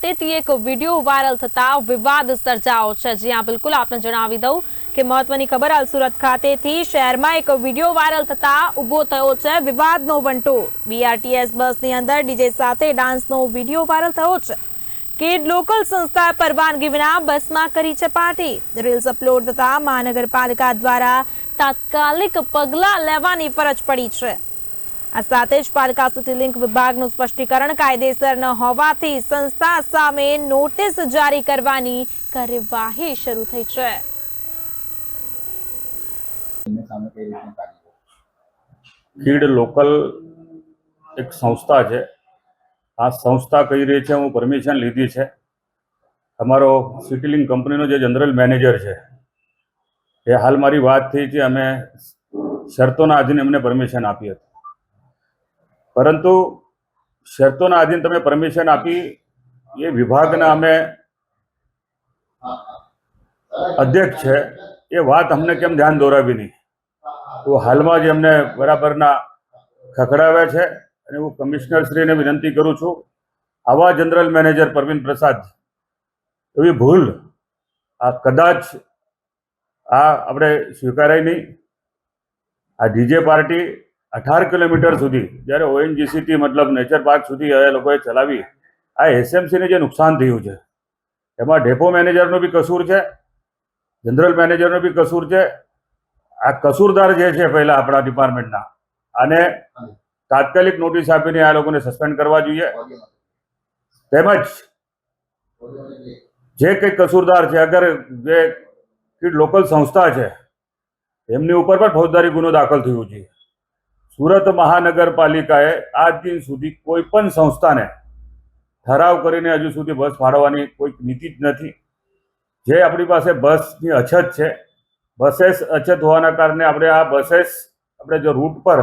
ખાતેથી એક video viral થતા વિવાદ સર્જાયો છે. જ્યાં બિલકુલ આપને જણાવી દઉં કે મહત્વની ખબર હાલ સુરત ખાતેથી શહેરમાં એક વીડિયો વાયરલ થતા ઊભો થયો છે. વિવાદનો વંટો. બીઆરટીએસ બસની અંદર ડીજે સાથે ડાન્સનો વીડિયો વાયરલ થયો છે. કે લોકલ સંસ્થાએ પરવાનગી વિના બસમાં કરી છે પાર્ટી. રીલ્સ અપલોડ થતા મહાનગરપાલિકા દ્વારા તાત્કાલિક પગલાં લેવાની ફરજ પડી છે. આ સાથે જ પાલિકા સુધી લિંક વિભાગનું સ્પષ્ટીકરણ કાયદેસર ન હોવાથી સંસ્થા સામે નોટિસ જારી કરવાની કાર્યવાહી શરૂ થઈ છે. કીડ લોકલ એક સંસ્થા છે. આ સંસ્થા કહી રહી છે હું પરમિશન લીધી છે. અમારો સિટીલિંગ કંપનીનો જે જનરલ મેનેજર છે એ હાલ મારી વાત થઈ છે અમે શરતોના આધીન એમને પરમિશન આપી હતી. પરંતુ શરતોના આધીન તમે પરમિશન આપી એ વિભાગના અમે અધ્યક્ષ છે. એ વાત અમને કેમ ધ્યાન દોરાવી નહીં? તો હાલમાં જ એમને બરાબરના ખખડાવ્યા છે અને હું કમિશનરશ્રીને વિનંતી કરું છું, આવા જનરલ મેનેજર પ્રવીણ પ્રસાદ, એવી ભૂલ આ કદાચ આ આપણે સ્વીકારાય નહીં. આ ડીજે પાર્ટી અઢાર કિલોમીટર સુધી, જ્યારે ઓએનજીસીથી મતલબ નેચર પાર્ક સુધી એ લોકોએ ચલાવી, આ એસએમસીને જે નુકસાન થયું છે, એમાં ડેપો મેનેજરનો બી કસૂર છે જનરલ મેનેજરનો બી કસૂર છે. આ કસૂરદાર જે છે પહેલા આપણા ડિપાર્ટમેન્ટના અને તાત્કાલિક નોટિસ આપીને આ લોકોને સસ્પેન્ડ કરવા જોઈએ. તેમજ જે કંઈ કસૂરદાર છે, અગર જે લોકલ સંસ્થા છે, એમની ઉપર પણ ફોજદારી ગુનો દાખલ થયો છે. સુરત મહાનગરપાલિકાએ આજ દિન સુધી કોઈ પણ સંસ્થાને ઠરાવ કરીને હજુ સુધી બસ ફાળવવાની કોઈ નીતિ જ નથી. જે આપણી પાસે બસની અછત છે, બસેસ અછત હોવાના કારણે આપણે આ બસેસ, આપણે જો રૂટ પર